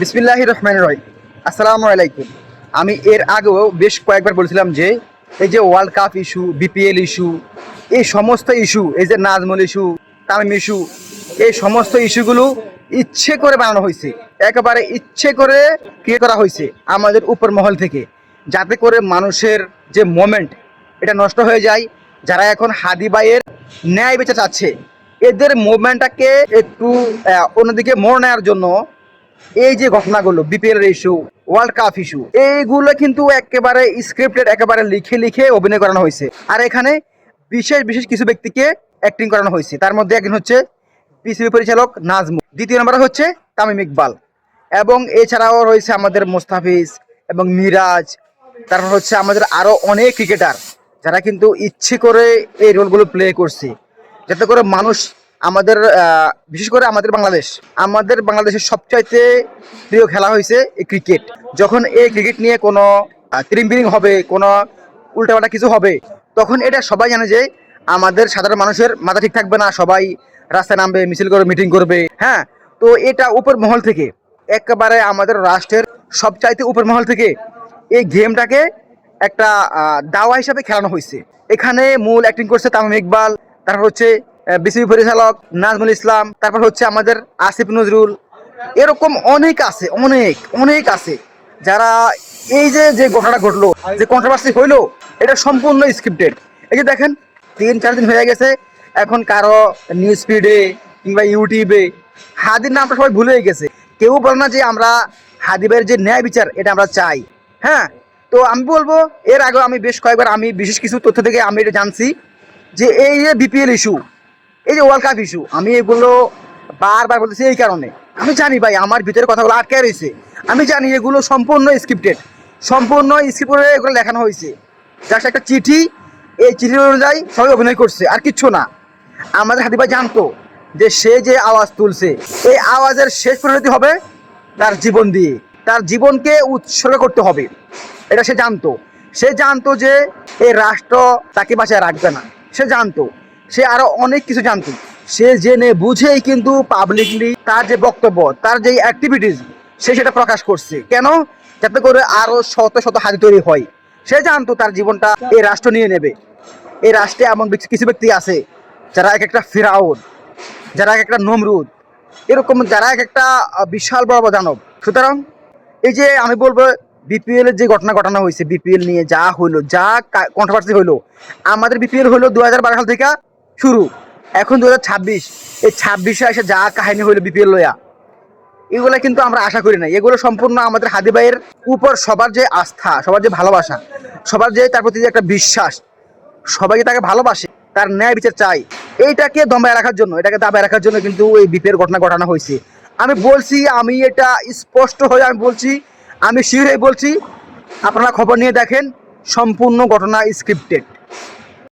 বিসমিল্লাহ রহমান রয় আসসালামু আলাইকুম। আমি এর আগেও বেশ কয়েকবার বলেছিলাম যে, এই যে world cup issue BPL issue এই সমস্ত ইস্যু এই যে নাজমুল ইস্যু তামিম ইস্যু এই সমস্ত ইস্যুগুলো ইচ্ছে করে বানানো হয়েছে। একেবারে ইচ্ছে করে ক্রিয়েট করা হয়েছে আমাদের উপর মহল থেকে, যাতে করে মানুষের যে মোমেন্ট এটা নষ্ট হয়ে যায়। যারা এখন হাদি বাইয়ের ন্যায় বেচা চাচ্ছে, এদের মুভমেন্টটাকে একটু অন্যদিকে মোড় নেওয়ার জন্য এই যে ঘটনাগুলো BPL issue world cup issue এইগুলো কিন্তু একেবারে স্ক্রিপ্টেড একেবারে লিখে লিখে অভিনয় করানো হয়েছে। আর এখানে বিশেষ বিশেষ কিছু ব্যক্তিকে অ্যাক্টিং করানো হয়েছে। তার মধ্যে একজন হচ্ছে বিসিবি পরিচালক নাজমু দ্বিতীয় নম্বরে হচ্ছে তামিম ইকবাল। এবং এছাড়াও রয়েছে আমাদের মোস্তাফিজ এবং মিরাজ, তারপর হচ্ছে আমাদের আরও অনেক ক্রিকেটার যারা কিন্তু ইচ্ছে করে এই রোলগুলো প্লে করছে। যাতে করে মানুষ আমাদের বিশেষ করে আমাদের বাংলাদেশ, আমাদের বাংলাদেশের সবচাইতে প্রিয় খেলা হয়েছে এই ক্রিকেট যখন এই ক্রিকেট নিয়ে কোনো ত্রিমবিরিং হবে, কোনো উল্টাপাল্টা কিছু হবে, তখন এটা সবাই জানে যে আমাদের সাধারণ মানুষের মাথা ঠিক থাকবে না, সবাই রাস্তায় নামবে, মিছিল করে মিটিং করবে হ্যাঁ? তো এটা উপর মহল থেকে, একেবারে আমাদের রাষ্ট্রের সবচাইতে উপর মহল থেকে এই গেমটাকে একটা দাওয়া হিসাবে খেলানো হয়েছে এখানে মূল অ্যাক্টিং করছে তামিম ইকবাল, তারপর হচ্ছে বিসিবি পরিচালক নাজমুল ইসলাম, তারপর হচ্ছে আমাদের আসিফ নজরুল। এরকম অনেক আছে, অনেক অনেক আছে যারা এই যে যে ঘটনাটা ঘটলো, যে কন্ট্রোভার্সি হইল, এটা সম্পূর্ণ স্ক্রিপ্টেড এই যে দেখেন, তিন, চার দিন হয়ে গেছে, এখন কারও নিউজ ফিডে কিংবা ইউটিউবে হাদির নামটা সবাই ভুলে গেছে। কেউ বলে না যে আমরা হাদিবের যে ন্যায় বিচার, এটা আমরা চাই। হ্যাঁ তো আমি বলব, এর আগে আমি বেশ কয়েকবার আমি বিশেষ কিছু তথ্য থেকে আমি এটা জানছি যে এই যে বিপিএল ইস্যু এই যে ওয়ার্ল্ড কাপ ইস্যু আমি এগুলো বারবার বলতেছি এই কারণে। আমি জানি ভাই, আমার ভিতরে কথাগুলো আটকে রয়েছে। আমি জানি এগুলো সম্পূর্ণ স্ক্রিপ্টেড সম্পূর্ণ স্ক্রিপ্ট করে এগুলো লেখানো হয়েছে। জাস্ট একটা চিঠি, এই চিঠি অনুযায়ী সবাই অভিনয় করছে, আর কিচ্ছু না। আমাদের হাদিবা জানতো যে সে যে আওয়াজ তুলছে, এই আওয়াজের শেষ পরিণতি হবে তার জীবন দিয়ে। তার জীবনকে উৎসর্গ করতে হবে। এটা সে জানতো। সে জানতো যে এই রাষ্ট্র তাকে বাঁচায় রাখবে না। সে জানতো। সে আরও অনেক কিছু জানতো। সে জেনে বুঝেই কিন্তু পাবলিকলি তার যে বক্তব্য, তার যে অ্যাক্টিভিটিস সে সেটা প্রকাশ করছে। কেন? যাতে করে আরও শত শত হাতি তৈরি হয়। সে জানতো তার জীবনটা এই রাষ্ট্র নিয়ে নেবে। এই রাষ্ট্রে এমন কিছু ব্যক্তি আছে, যারা এক একটা ফিরাউন, যারা এক একটা নমরুদ, এরকম যারা এক একটা বিশাল বড় দানব। সুতরাং এই যে আমি বলব বিপিএল এর যে ঘটনা ঘটানো হয়েছে বিপিএল নিয়ে যা হইল, যা কন্ট্রোভার্সি হইল, আমাদের বিপিএল হইল দু হাজার বারো সাল থেকে শুরু। এখন দু ছাব্বিশ। এই ছাব্বিশে এসে যা কাহিনী হইল বিপিএল লয়া, এগুলো কিন্তু আমরা আশা করি না এগুলো সম্পূর্ণ আমাদের হাদি ভাইয়ের উপর সবার যে আস্থা, সবার যে ভালোবাসা, সবার যে তার প্রতি যে একটা বিশ্বাস সবাইকে তাকে ভালোবাসে, তার ন্যায় বিচার চাই, এইটাকে দমায় রাখার জন্য, এটাকে দাবায় রাখার জন্য কিন্তু এই বিপের ঘটনা ঘটানো হয়েছে। আমি বলছি, আমি এটা স্পষ্ট হয়ে আমি বলছি, আমি শিওর বলছি, আপনারা খবর নিয়ে দেখেন, সম্পূর্ণ ঘটনা স্ক্রিপ্টেড